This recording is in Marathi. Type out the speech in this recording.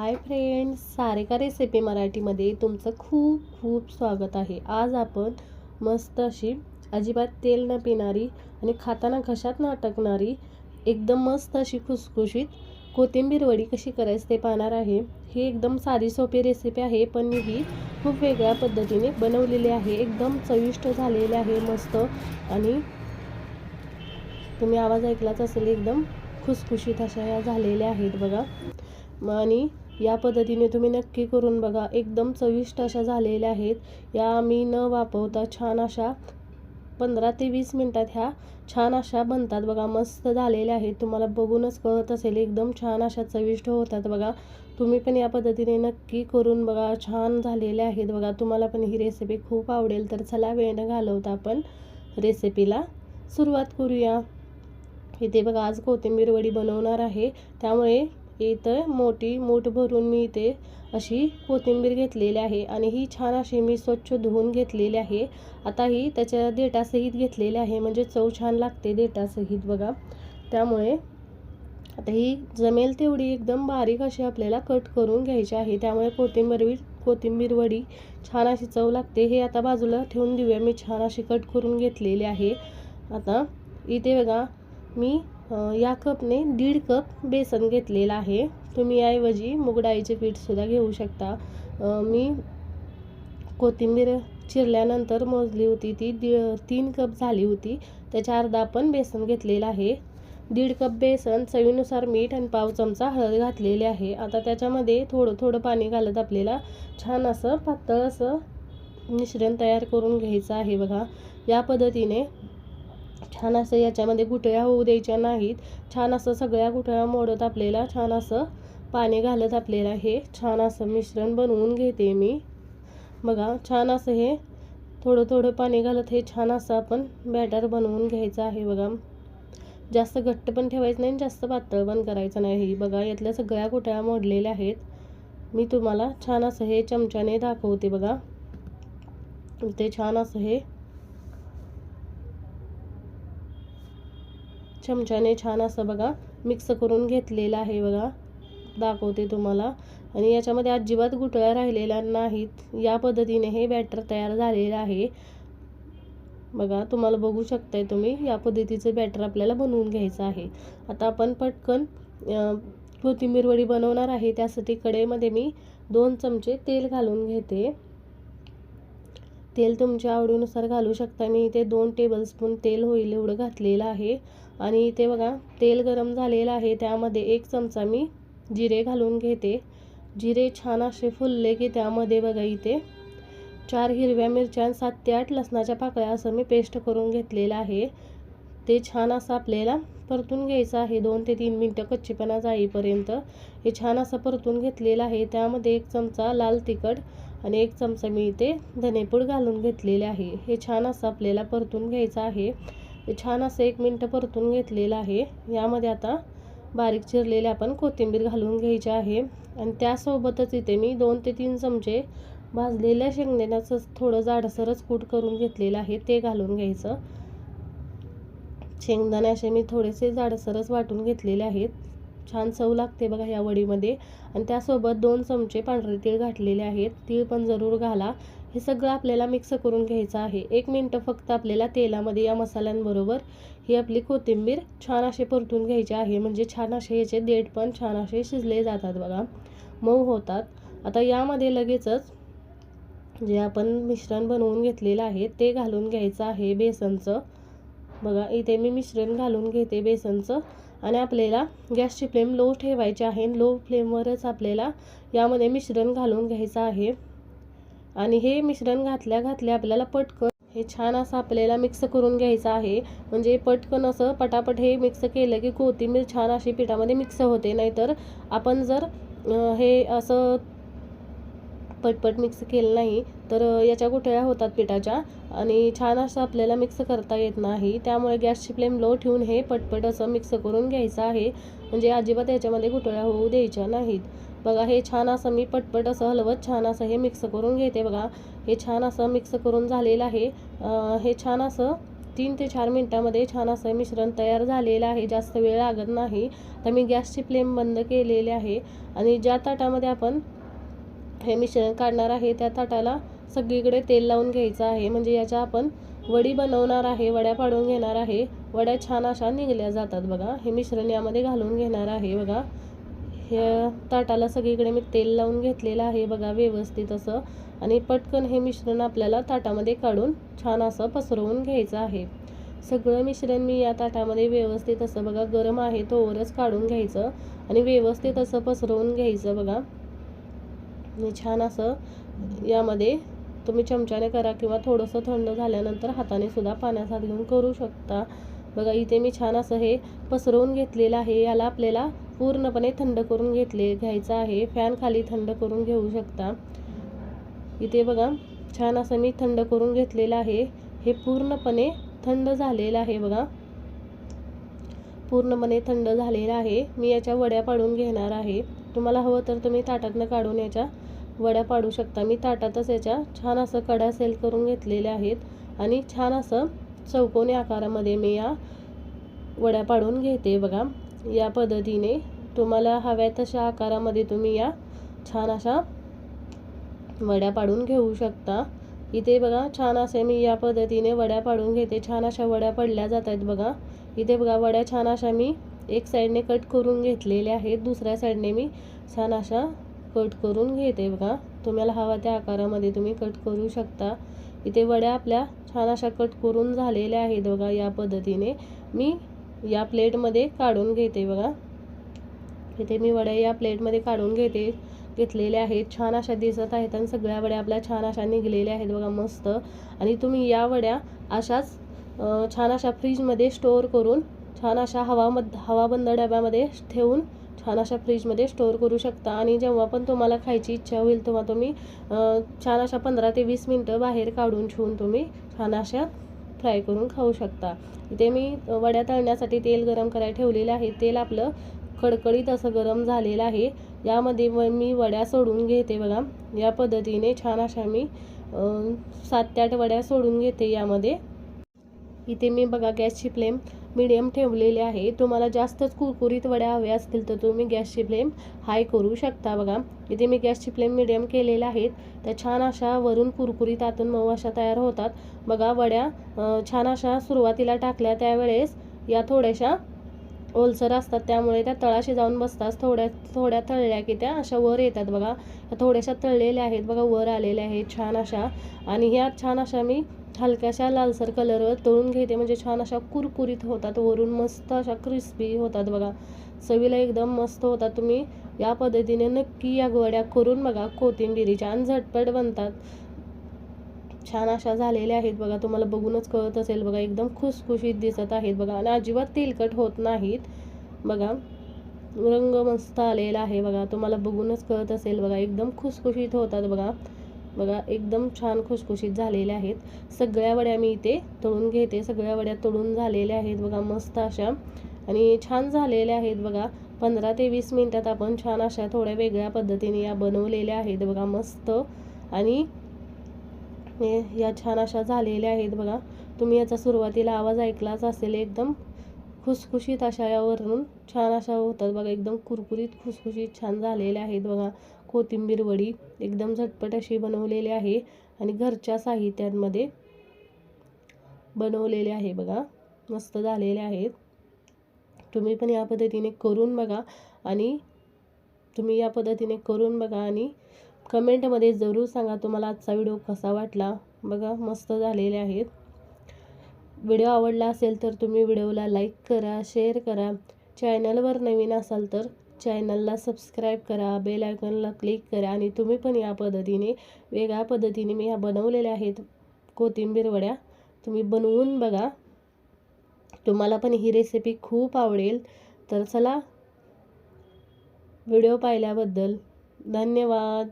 हाय फ्रेंड्स सारेका रेसिपी मराठीमध्ये तुमचं खूप खूप स्वागत आहे. आज आपण मस्त अशी अजिबात तेल न पिणारी आणि खाताना घशात न अटकणारी एकदम मस्त अशी खुसखुशीत कोथिंबीर वडी कशी करायची ते पाहणार आहे. ही एकदम साधी सोपी रेसिपी आहे पण मी ही खूप वेगळ्या पद्धतीने बनवलेली आहे. एकदम चविष्ट झालेली आहे मस्त आणि तुम्ही आवाज ऐकलाच असेल एकदम खुसखुशीत अशा या झालेल्या आहेत बघा. आणि या पद्धतीने तुम्ही नक्की करून बघा. एकदम चविष्ट अशा झालेल्या आहेत. या मी न वापरता छान अशा पंधरा ते वीस मिनटात ह्या छान अशा बनतात बघा. मस्त झालेल्या आहेत. तुम्हाला बघूनच कळत असेल एकदम छान अशा चविष्ट होतात बघा. तुम्ही पण या पद्धतीने नक्की करून बघा. छान झालेल्या आहेत बघा. तुम्हाला पण ही रेसिपी खूप आवडेल तर चला वेळ न घालवता आपण रेसिपीला सुरुवात करूया. इथे बघा आज कोथिंबीर वडी बनवणार आहे. त्यामुळे इथं मोठी मूठ भरून मी इथे अशी कोथिंबीर घेतलेली आहे आणि ही छान अशी मी स्वच्छ धुवून घेतलेली आहे. आता ही त्याच्या देठासहित घेतलेली आहे म्हणजे चव छान लागते देठासहित बघा. त्यामुळे आता ही जमेल तेवढी एकदम बारीक अशी आपल्याला कट करून घ्यायची आहे. त्यामुळे कोथिंबीर कोथिंबीर वडी छान अशी चव लागते. हे आता बाजूला ठेवून देऊया. मी छान अशी कट करून घेतलेली आहे. आता इथे बघा मी या कपने दीड कप बेसन घेतलेलं आहे. तुम्ही याऐवजी मुगडाळीचे पीठसुद्धा घेऊ शकता. मी कोथिंबीर चिरल्यानंतर मोजली होती ती दि तीन कप झाली होती. त्याच्या अर्धा आपण बेसन घेतलेलं आहे. दीड कप बेसन चवीनुसार मीठ आणि पाव चमचा हळद घातलेले आहे. आता त्याच्यामध्ये थोडं थोडं पाणी घालत आपल्याला छान असं पातळ असं मिश्रण तयार करून घ्यायचं आहे बघा. या पद्धतीने छान असं याच्यामध्ये गुठळ्या होऊ द्यायच्या नाहीत. छान असं सगळ्या गुठळ्या मोडत आपल्याला छान असं पाणी घालत आपल्याला हे छान असं मिश्रण बनवून घेते मी. बघा छान असं हे थोडं थोडं पाणी घालत हे छान असं आपण बॅटर बनवून घ्यायचं आहे बघा. जास्त घट्ट पण ठेवायचं नाही जास्त पातळ पण करायचं नाही. बघा यातल्या सगळ्या गुटळ्या मोडलेल्या आहेत. मी तुम्हाला छान असं हे चमच्याने दाखवते बघा. ते छान असं हे चमच्याने छान असं बघा मिक्स करून घेतलेलं आहे बघा. दाखवते तुम्हाला. आणि याच्यामध्ये अजिबात गुटळ्या राहिलेल्या नाहीत. या पद्धतीने हे बॅटर तयार झालेलं आहे. बघा तुम्हाला बघू शकताय तुम्ही या पद्धतीचं बॅटर आपल्याला बनवून घ्यायचं आहे. आता आपण पटकन कोथिंबीर वडी बनवणार आहे. त्यासाठी कडेमध्ये मी दोन चमचे तेल घालून घेते. तेल तुमच्या आवडीनुसार घालू शकता. मी इथे दोन टेबलस्पून तेल होईल एवढं घातलेलं आहे. आणि इथे बघा तेल गरम झालेलं आहे. त्यामध्ये एक चमचा मी जिरे घालून घेते. जिरे छान असे फुलले की त्यामध्ये बघा इथे चार हिरव्या मिरच्या सात ते आठ लसणाच्या पाकळ्या असं मी पेस्ट करून घेतलेलं आहे. ते छान असं आपल्याला परतून घ्यायचं आहे. दोन ते तीन मिनटं कच्चीपणा जाईपर्यंत हे छान असं परतून घेतलेलं आहे. त्यामध्ये एक चमचा लाल तिखट आणि एक चमचा मी इथे धनेपूड घालून घेतलेले आहे. हे छान असं आपल्याला परतून घ्यायचं आहे. छान असं एक मिनटं परतून घेतलेलं आहे. यामध्ये आता बारीक चिरलेले आपण कोथिंबीर घालून घ्यायची आहे. आणि त्यासोबतच इथे मी दोन ते तीन चमचे भाजलेल्या शेंगदाण्याचं थोडं जाडसरच कूट करून घेतलेलं आहे ते घालून घ्यायचं. शेंगदाणे असे मी थोडेसे जाडसरच वाटून घेतलेले आहेत. छान चव लागते बघा ह्या वडीमध्ये. आणि त्यासोबत दोन चमचे पांढरे तीळ घातलेले आहेत. तीळ पण जरूर घाला. हे सगळं आपल्याला मिक्स करून घ्यायचं आहे. एक मिनटं फक्त आपल्याला तेलामध्ये या मसाल्यांबरोबर ही आपली कोथिंबीर छान असे परतून घ्यायचे आहे. म्हणजे छान असे याचे देठ पण छान असे शिजले जातात बघा. मऊ होतात. आता यामध्ये लगेचच जे आपण मिश्रण बनवून घेतलेलं आहे ते घालून घ्यायचं आहे बेसनचं. बघा इथे मी मिश्रण घालून घेते बेसनचं. आणि आपल्याला गॅसची फ्लेम लो ठेवायची आहे. लो फ्लेमवरच आपल्याला यामध्ये मिश्रण घालून घ्यायचं आहे. आणि हे मिश्रण घातल्या घातल्या आपल्याला पटकन हे छान असं आपल्याला मिक्स करून घ्यायचं आहे. म्हणजे पटकन असं पटापट हे मिक्स केलं की कोथिंबीर छान अशी पिठामध्ये मिक्स होते. नाहीतर आपण जर हे असं पटपट मिक्स केलं नाही तर याच्या गुठळ्या होतात पिठाच्या? आणि छान असं आपल्याला मिक्स करता येत नाही. त्यामुळे गॅसची फ्लेम लो ठेवून हे पटपट असं मिक्स करून घ्यायचं आहे. म्हणजे अजिबात याच्यामध्ये गुठळ्या होऊ द्यायच्या नाहीत. बघा हे छान असं मी पटपट असं हलवत छान असं हे मिक्स करून घेते बघा. हे छान असं मिक्स करून झालेलं आहे. हे छान असं तीन ते चार मिनटामध्ये छान असं मिश्रण तयार झालेलं आहे. जास्त वेळ लागत नाही. तर मी गॅसची फ्लेम बंद केलेली आहे आणि ज्या ताटामध्ये आपण हे मिश्रण काढणार आहे त्या ताटाला सगळीकडे तेल लावून घ्यायचं आहे. म्हणजे याच्या आपण वडी बनवणार आहे वड्या पाडून घेणार आहे. वड्या छान अशा निघल्या जातात बघा. हे मिश्रण यामध्ये घालून घेणार आहे बघा. हे ताटाला सगळीकडे मी तेल लावून घेतलेलं आहे बघा व्यवस्थित असं. आणि पटकन हे मिश्रण आपल्याला ताटामध्ये काढून छान असं पसरवून घ्यायचं आहे. सगळं मिश्रण मी या ताटामध्ये व्यवस्थित असं बघा गरम आहे तोवरच काढून घ्यायचं. आणि व्यवस्थित असं पसरवून घ्यायचं बघा. आणि छान असं यामध्ये तुम्ही चमच्याने करा किंवा थोडंसं थंड झाल्यानंतर हाताने सुद्धा पाण्यात घेऊन करू शकता. बघा इथे मी छान असं हे पसरवून घेतलेलं आहे. याला आपल्याला पूर्णपणे थंड करून घेतले घ्यायचं आहे. फॅन खाली थंड करून घेऊ शकता. इथे बघा छान असं मी थंड करून घेतलेलं आहे. हे पूर्णपणे थंड झालेलं आहे बघा. पूर्णपणे थंड झालेलं आहे. मी याच्या वड्या पाडून घेणार आहे. तुम्हाला हवं तर तुम्ही ताटातनं काढून याच्या वड्या पाडू शकता. मी ताटातच याच्या छान असं कडा सेल करून घेतलेल्या आहेत. आणि छान असं चौकोनी आकारामध्ये मी या वड्या पाडून घेते बघा. या पद्धतीने तुम्हाला हव्या तशा आकारामध्ये तुम्ही या छान अशा वड्या पाडून घेऊ शकता. इथे बघा छान असे मी या पद्धतीने वड्या पाडून घेते. छान अशा वड्या पडल्या जात आहेत बघा. इथे बघा वड्या छान अशा मी एक साईडने कट करून घेतलेल्या आहेत. दुसऱ्या साईडने मी छान अशा कट करून घेते बघा. तुम्हाला हवा त्या आकारामध्ये तुम्ही कट करू शकता. इथे वड्या आपल्या छान अशा कट करून झालेल्या आहेत बघा या पद्धतीने. मी या प्लेटमध्ये काढून घेते बघा. इथे मी वड्या या प्लेटमध्ये काढून घेते घेतलेल्या आहेत. छान अशा दिसत आहेत आणि सगळ्या वड्या आपल्या छान अशा निघलेल्या आहेत बघा मस्त. आणि तुम्ही या वड्या अशाच छान अशा फ्रीजमध्ये स्टोअर करून छान अशा हवामध हवाबंद डब्यामध्ये ठेवून छान अशा फ्रीजमध्ये स्टोअर करू शकता. आणि जेव्हा पण तुम्हाला खायची इच्छा होईल तेव्हा तुम्ही छान अशा पंधरा ते वीस मिनटं बाहेर काढून ठेवून तुम्ही छान अशा फ्राय करून खाऊ शकता. इथे मी वड्या तळण्यासाठी तेल गरम करायला ठेवलेलं आहे. तेल आपलं कडकडीत असं गरम झालेलं आहे. यामध्ये मी वड्या सोडून घेते बघा. या पद्धतीने छान अशा मी सात ते आठ वड्या सोडून घेते यामध्ये. इथे मी बघा गॅसची फ्लेम मिडियम ठेवलेले आहे. तुम्हाला जास्तच कुरकुरीत वड्या हव्या असतील तर तुम्ही गॅसची फ्लेम हाय करू शकता बघा. इथे मी गॅसची फ्लेम मिडियम केलेल्या आहेत. त्या छान अशा वरून कुरकुरीत आतून मऊ अशा तयार होतात. बघा वड्या छान अशा सुरुवातीला टाकल्या त्यावेळेस या थोड्याशा ओलसर असतात. त्यामुळे त्या तळाशी जाऊन बसतात. थोड्या थोड्या तळल्या की त्या अशा वर येतात बघा. थोड्याशा तळलेल्या आहेत. बघा वर आलेल्या आहेत छान अशा. आणि ह्या छान अशा मी हलक्याशा लालसर कलरवर तळून घेते. म्हणजे छान अशा कुरकुरीत होतात. वरून मस्त अशा क्रिस्पी होतात बघा. चवीला एकदम मस्त होतात तुम्ही. या पद्धतीने नक्की या गोड्या करून बघा. कोथिंबिरीच्या आणि झटपट बनतात. छान अशा झालेल्या आहेत बघा. तुम्हाला बघूनच कळत असेल बघा. एकदम खुसखुशीत दिसत आहेत बघा. आणि अजिबात तेलकट होत नाहीत बघा. रंग मस्त आलेला आहे बघा. तुम्हाला बघूनच कळत असेल बघा. एकदम खुसखुशीत होतात बघा. बघा एकदम छान खुशखुशीत झालेल्या आहेत. सगळ्या वड्या मी इथे तळून घेते. सगळ्या वड्या तळून झालेल्या आहेत बघा मस्त अशा. आणि छान झालेल्या आहेत बघा. पंधरा ते वीस मिनटात आपण छान अशा थोड्या वेगळ्या पद्धतीने या बनवलेल्या आहेत बघा मस्त. आणि या छान अशा झालेल्या आहेत बघा. तुम्ही याचा सुरुवातीला आवाज ऐकलाच असेल एकदम खुसखुशीत अशा यावरून छान अशा होतात बघा. एकदम कुरकुरीत खुसखुशीत छान झालेल्या आहेत बघा. कोथिंबीर वडी एकदम झटपट अशी बनवलेली आहे आणि घरच्या साहित्यांमध्ये बनवलेले आहे बघा. मस्त झालेले आहेत. तुम्ही पण या पद्धतीने करून बघा आणि तुम्ही या पद्धतीने करून बघा आणि कमेंटमध्ये जरूर सांगा तुम्हाला आजचा व्हिडिओ कसा वाटला. बघा मस्त झालेले आहेत. व्हिडिओ आवडला असेल तर तुम्ही व्हिडिओला लाईक करा शेअर करा. चॅनलवर नवीन असाल तर चॅनलला सबस्क्राईब करा बेल आयकॉनला क्लिक करा आणि तुम्ही पण या पद्धतीने वेगळ्या पद्धतीने मी ह्या बनवलेल्या आहेत कोथिंबीर वड्या. तुम्ही बनवून बघा. तुम्हाला पण ही रेसिपी खूप आवडेल. तर चला व्हिडिओ पाहिल्याबद्दल धन्यवाद.